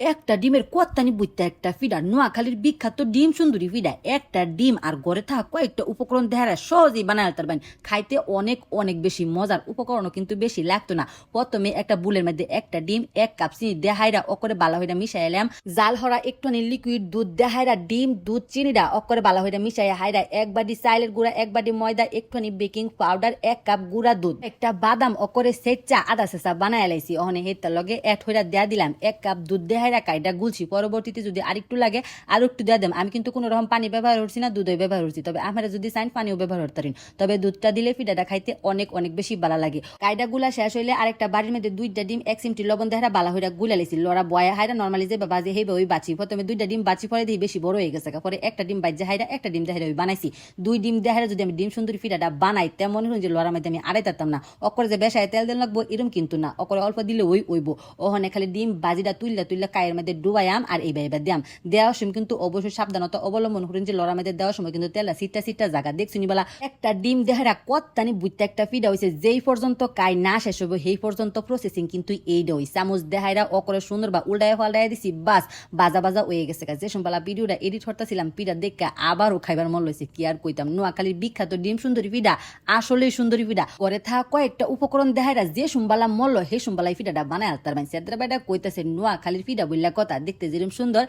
একটা ডিমের কত্তানি বুঝতে একটা ফিডা নোয়াখালীর বিখ্যাত ডিম সুন্দরী ফিডা একটা ডিম আর ঘরে থাকা কয়েকটা উপকরণ দেহারা সহজেই বানায় পারবেন খাইতে অনেক অনেক বেশি মজার। উপকরণও কিন্তু বেশি লাগতো না। প্রথমে একটা বুলের মধ্যে একটা ডিম, এক কাপ চিনি দেহাইরা অকরে বালা হইরা মিশাই এলাম। জাল হরা একটুখানি লিকুইড দুধ দেহাইরা ডিম, দুধ, চিনিরা অকরে বালা হইরা মিশাই হাইরা এক বাটি চাইলের গুঁড়া, এক বাটি ময়দা, একটুখানি বেকিং পাউডার এক কাপ গুঁড়া দুধ। একটা বাদাম অকরে সেচা আদা সেচা বানায় লাইছি। অহনে হেতার লগে এক হইরা দেয়া দিলাম। এক কাপ দুধ দেহাইরা কাইটা গুলছি। পরবর্তীতে যদি আরেকটু লাগে, আর একটু দেয়া দেম। আমি কিন্তু কোনো রকম পানি ব্যবহার করছি না দুধই ব্যবহার করছি। তবে আমরা যদি চাইন, পানিও ব্যবহার করতে তবে দুধটা দিলে ফিডাটা খাইতে অনেক অনেক বেশি ভালো লাগে। কাইটা গুলা শেষ হইলে আরেকটা বাড়ির মধ্যে দুইটা ডিম, এক চিমটি লবণ দেহারা বালা হইরা গুলা লেছি। লড়া বয়া হাইরা নর্মালি যে বাজে হেবে ওই বাঁচি। প্রথমে দুইটা ডিম বাঁচি পরে দিয়ে বেশি বড় হয়ে গেছে পরে একটা ডিম বাজ্যা হাইরা, একটা ডিম দেহারা ওই বানাইছি। দুই ডিম দেহারা যদি আমি ডিম সুন্দরী ফিডাটা বানাই, তেমন হন যে লড়ার মধ্যে আমি আড়াই তারতাম না। অকরে যে বেসায় তেল দেন লাগবো, এরম কিন্তু না। অকরে অল্প দিলে ওই ওইব। ওখানে খালি ডিম বাজিটা তুললে তুললে কায়ের মধ্যে ডুবাইয়াম আর এই বাইবা দিয়াম। দেওয়ার সময় কিন্তু অবশ্যই সাবধানতা অবলম্বন করেন যে লড়ার মধ্যে দেওয়ার সময় কিন্তু তেলা সিটটা সিটটা জায়গা দেখছি বলা একটা ডিম দেহারা কত্তানি বুঝতে একটা ফিডা হয়েছে যেই পর্যন্ত কাই না শেষ হবে সেই পর্যন্ত প্রসেসিং কিন্তু এইটা ওই চামচ দেহাইরা অকরে সুন্দর বা উল্টায় ফাল্টায় দিছি, বাস, বাজা বাজা হয়ে গেছে যে সম্পালা ভিডিওটা এডিট করতেছিলাম পিডা দেখে আবারও খাইবার মন লইছে, কি আর কইতাম। নোয়াখালীর বিখ্যাত ডিম সুন্দরী পিঠা আসলেই সুন্দরী পিঠা করে থাকা কয়েকটা উপকরণ দেখাইরা যে সুম্বালা মল্ল সেই সুম্বালাই ফিডাটা বানায় তার মানে সেদ্রা কইতাছে, নোয়াখালীর পিঠা বললা কথা দেখতে যেরম সুন্দর